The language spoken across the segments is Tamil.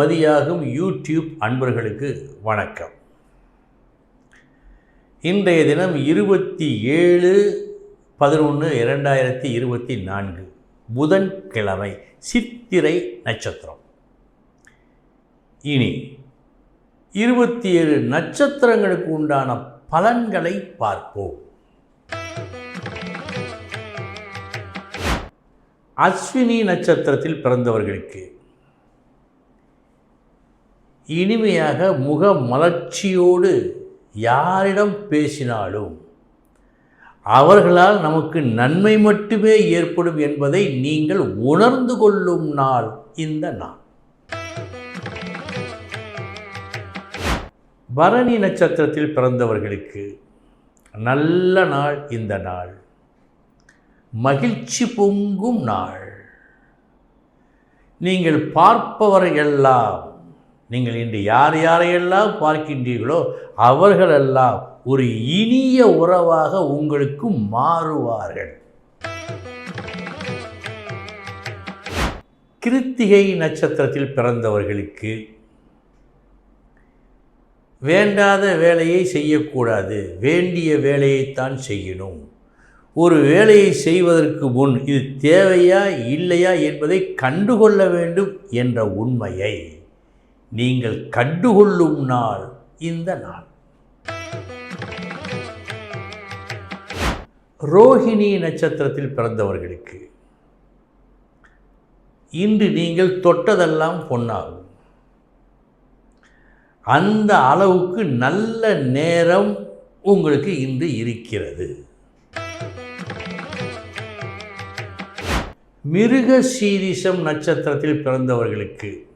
மதியாகும் யூடியூப் அன்பர்களுக்கு வணக்கம். இன்றைய தினம் இருபத்தி ஏழு பதினொன்று இரண்டாயிரத்தி இருபத்தி நான்கு புதன்கிழமை சித்திரை நட்சத்திரம். இனி இருபத்தி ஏழு நட்சத்திரங்களுக்கு உண்டான பலன்களை பார்ப்போம். அஸ்வினி நட்சத்திரத்தில் பிறந்தவர்களுக்கு இனிமையாக முக மலர்ச்சியோடு யாரிடம் பேசினாலும் அவர்களால் நமக்கு நன்மை மட்டுமே ஏற்படும் என்பதை நீங்கள் உணர்ந்து கொள்ளும் நாள் இந்த நாள். பரணி நட்சத்திரத்தில் பிறந்தவர்களுக்கு நல்ல நாள் இந்த நாள். மகிழ்ச்சி பொங்கும் நாள். நீங்கள் பார்ப்பவரையெல்லாம் நீங்கள் இன்று யார் யாரையெல்லாம் பார்க்கின்றீர்களோ அவர்களெல்லாம் ஒரு இனிய உறவாக உங்களுக்கு மாறுவார்கள். கிருத்திகை நட்சத்திரத்தில் பிறந்தவர்களுக்கு வேண்டாத வேலையை செய்யக்கூடாது. வேண்டிய வேலையைத்தான் செய்யணும். ஒரு வேலையை செய்வதற்கு முன் இது தேவையா இல்லையா என்பதை கண்டுகொள்ள வேண்டும் என்ற உண்மையை. நீங்கள் கண்டுகொள்ளும் நாள் இந்த நாள். ரோஹிணி நட்சத்திரத்தில் பிறந்தவர்களுக்கு இன்று நீங்கள் தொட்டதெல்லாம் பொன்னாகும். அந்த அளவுக்கு நல்ல நேரம் உங்களுக்கு இன்று இருக்கிறது. மிருக சீரிஷம் நட்சத்திரத்தில் பிறந்தவர்களுக்கு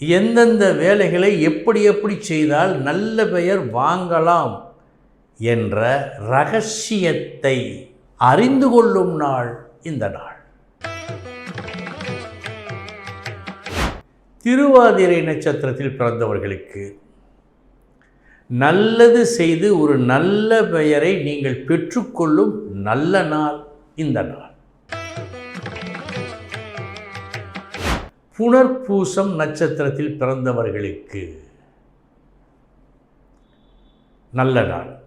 எந்தெந்த வேலைகளை எப்படி எப்படி செய்தால் நல்ல பெயர் வாங்கலாம் என்ற ரகசியத்தை அறிந்து கொள்ளும் நாள் இந்த நாள். திருவாதிரை நட்சத்திரத்தில் பிறந்தவர்களுக்கு நல்லது செய்து ஒரு நல்ல பெயரை நீங்கள் பெற்றுக்கொள்ளும் நல்ல நாள் இந்த நாள். புனர்பூசம் நட்சத்திரத்தில் பிறந்தவர்களுக்கு நல்ல நாள்.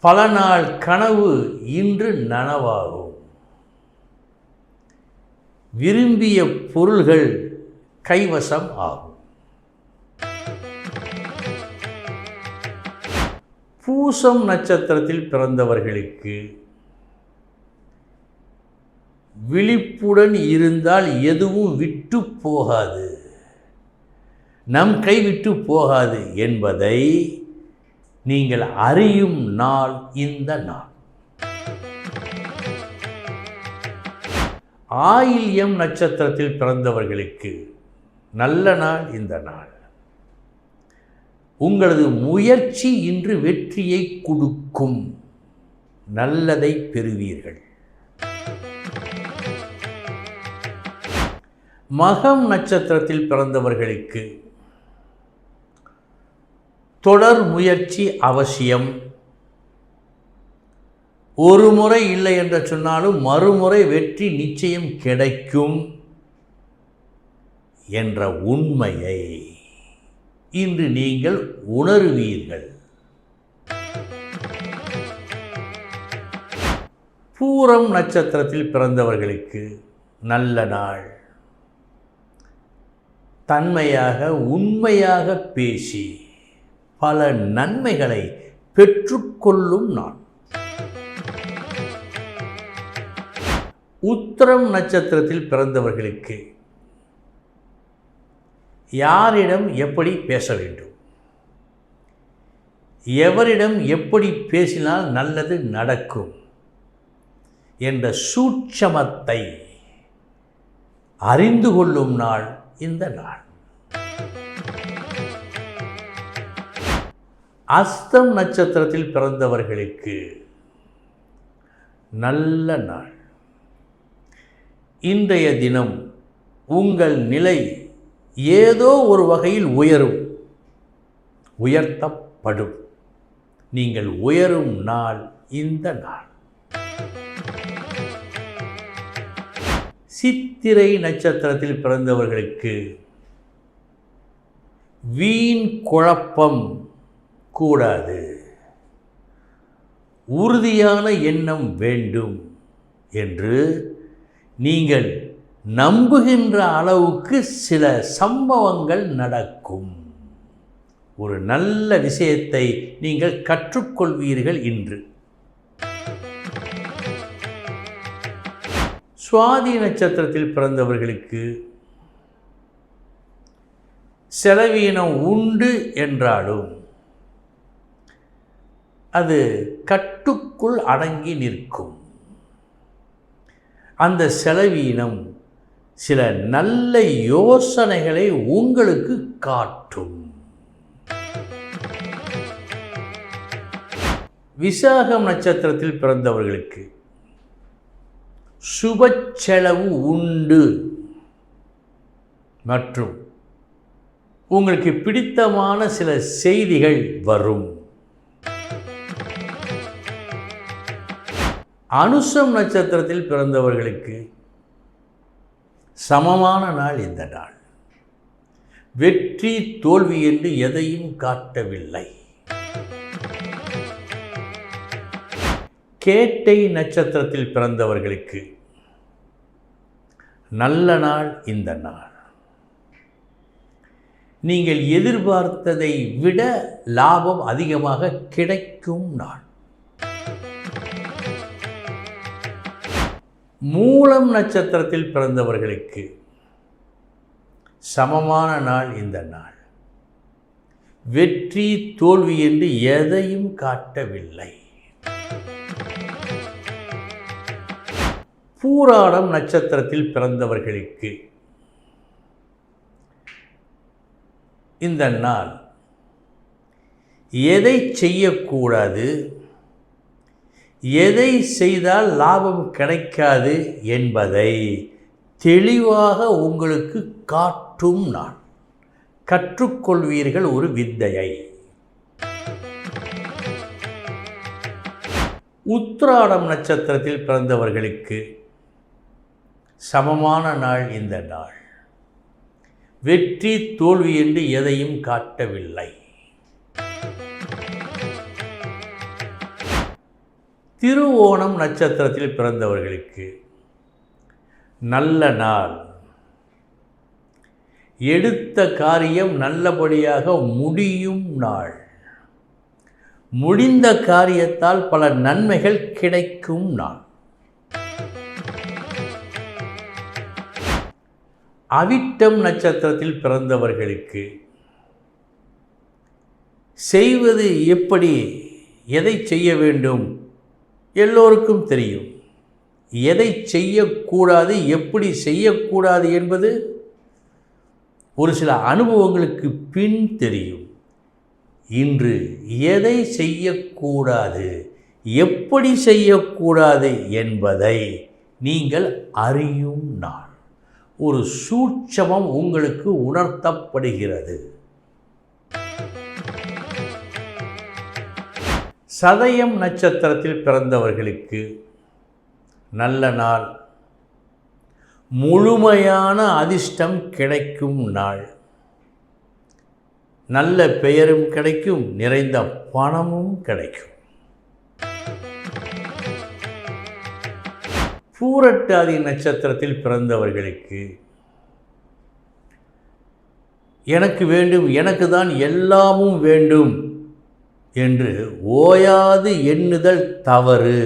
பல நாள் கனவு இன்று நனவாகும். விரும்பிய பொருள்கள் கைவசம் ஆகும். பூசம் நட்சத்திரத்தில் பிறந்தவர்களுக்கு விழிப்புடன் இருந்தால் எதுவும் விட்டு போகாது. நம் கை விட்டு போகாது என்பதை நீங்கள் அறியும் நாள் இந்த நாள். ஆயில்யம் நட்சத்திரத்தில் பிறந்தவர்களுக்கு நல்ல நாள் இந்த நாள். உங்களது முயற்சி இன்று வெற்றியை கொடுக்கும். நல்லதை பெறுவீர்கள். மகம் நட்சத்திரத்தில் பிறந்தவர்களுக்கு தொடர் முயற்சி அவசியம். ஒரு முறை இல்லை என்று சொன்னாலும் மறுமுறை வெற்றி நிச்சயம் கிடைக்கும் என்ற உண்மையை இன்று நீங்கள் உணருவீர்கள். பூரம் நட்சத்திரத்தில் பிறந்தவர்களுக்கு நல்ல நாள். தன்மையாக உண்மையாக பேசி பல நன்மைகளை பெற்றுக்கொள்ளும் நான். உத்திரம் நட்சத்திரத்தில் பிறந்தவர்களுக்கு யாரிடம் எப்படி பேச வேண்டும்? எவரிடம் எப்படி பேசினால் நல்லது நடக்கும்? என்ற சூட்சமத்தை அறிந்து கொள்ளும் நாள் இந்த நாள். அஸ்தம் நட்சத்திரத்தில் பிறந்தவர்களுக்கு நல்ல நாள். இன்றைய தினம் உங்கள் நிலை ஏதோ ஒரு வகையில் உயரும் உயர்த்தப்படும். நீங்கள் உயரும் நாள் இந்த நாள். சித்திரை நட்சத்திரத்தில் பிறந்தவர்களுக்கு வீண் குழப்பம் கூடாது. உறுதியான எண்ணம் வேண்டும் என்று நீங்கள் நம்புகின்ற அளவுக்கு சில சம்பவங்கள் நடக்கும். ஒரு நல்ல விஷயத்தை நீங்கள் கற்றுக்கொள்வீர்கள் இன்று. சுவாதி நட்சத்திரத்தில் பிறந்தவர்களுக்கு செலவீனம் உண்டு என்றாலும் அது கட்டுக்குள் அடங்கி நிற்கும். அந்த செலவீனம் சில நல்ல யோசனைகளை உங்களுக்கு காட்டும். விசாகம் நட்சத்திரத்தில் பிறந்தவர்களுக்கு சுப செலவு உண்டு. மற்றும் உங்களுக்கு பிடித்தமான சில செய்திகள் வரும். அனுசம் நட்சத்திரத்தில் பிறந்தவர்களுக்கு சமமான நாள் இந்த நாள். வெற்றி தோல்வி என்று எதையும் காட்டவில்லை. கேட்டை நட்சத்திரத்தில் பிறந்தவர்களுக்கு நல்ல நாள் இந்த நாள். நீங்கள் எதிர்பார்த்ததை விட லாபம் அதிகமாக கிடைக்கும் நாள். மூலம் நட்சத்திரத்தில் பிறந்தவர்களுக்கு சமமான நாள் இந்த நாள். வெற்றி தோல்வி என்று எதையும் காட்டவில்லை. பூராடம் நட்சத்திரத்தில் பிறந்தவர்களுக்கு. இந்த நாள் எதை செய்யக்கூடாது? எதை செய்தால் லாபம் கிடைக்காது என்பதை தெளிவாக உங்களுக்கு காட்டும் நான் கற்றுக்கொள்வீர்கள் ஒரு வித்தையை. உத்ராடம் நட்சத்திரத்தில் பிறந்தவர்களுக்கு சமமான நாள் இந்த நாள். வெற்றி தோல்வி என்று எதையும் காட்டவில்லை. திருவோணம் நட்சத்திரத்தில் பிறந்தவர்களுக்கு நல்ல நாள். எடுத்த காரியம் நல்லபடியாக முடியும் நாள். முடிந்த காரியத்தால் பல நன்மைகள் கிடைக்கும் நாள். அவிட்டம் நட்சத்திரத்தில் பிறந்தவர்களுக்கு செய்வது எப்படி எதை செய்ய வேண்டும் எல்லோருக்கும் தெரியும். எதை செய்யக்கூடாது எப்படி செய்யக்கூடாது என்பது ஒரு சில அனுபவங்களுக்கு பின் தெரியும். இன்று எதை செய்யக்கூடாது எப்படி செய்யக்கூடாது என்பதை நீங்கள் அறியும் நாள். ஒரு சூட்சமம் உங்களுக்கு உணர்த்தப்படுகிறது. சதயம் நட்சத்திரத்தில் பிறந்தவர்களுக்கு நல்ல நாள். முழுமையான அதிர்ஷ்டம் கிடைக்கும் நாள். நல்ல பெயரும் கிடைக்கும் நிறைந்த பணமும் கிடைக்கும். பூரட்டாதி நட்சத்திரத்தில் பிறந்தவர்களுக்கு எனக்கு வேண்டும் எனக்கு தான் எல்லாமும் வேண்டும் என்று ஓயாது எண்ணுதல் தவறு.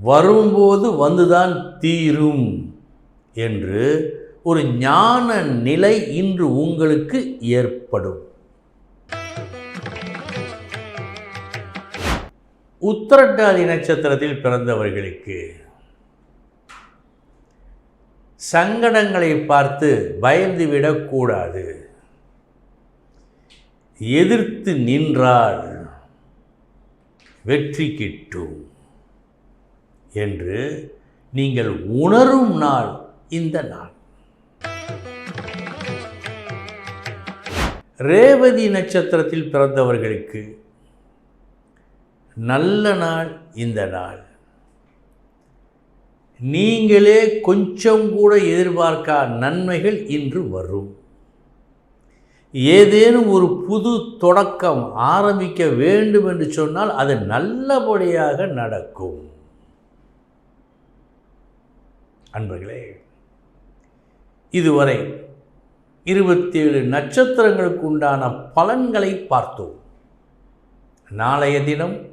வரும்போது வந்துதான் தீரும் என்று ஒரு ஞான நிலை இன்று உங்களுக்கு ஏற்படும். உத்திரட்டாதி நட்சத்திரத்தில் பிறந்தவர்களுக்கு சங்கடங்களை பார்த்து பயந்து விடக்கூடாது. எதிர்த்து நின்றால் வெற்றி கிட்டும் என்று நீங்கள் உணரும் நாள் இந்த நாள். ரேவதி நட்சத்திரத்தில் பிறந்தவர்களுக்கு நல்ல நாள் இந்த நாள். நீங்களே கொஞ்சம் கூட எதிர்பார்க்கா நன்மைகள் இன்று வரும். ஏதேனும் ஒரு புது தொடக்கம் ஆரம்பிக்க வேண்டும் என்று சொன்னால் அது நல்லபடியாக நடக்கும். அன்பர்களே இதுவரை இருபத்தி ஏழு நட்சத்திரங்களுக்கு உண்டான பலன்களை பார்த்தோம். நாளைய தினம்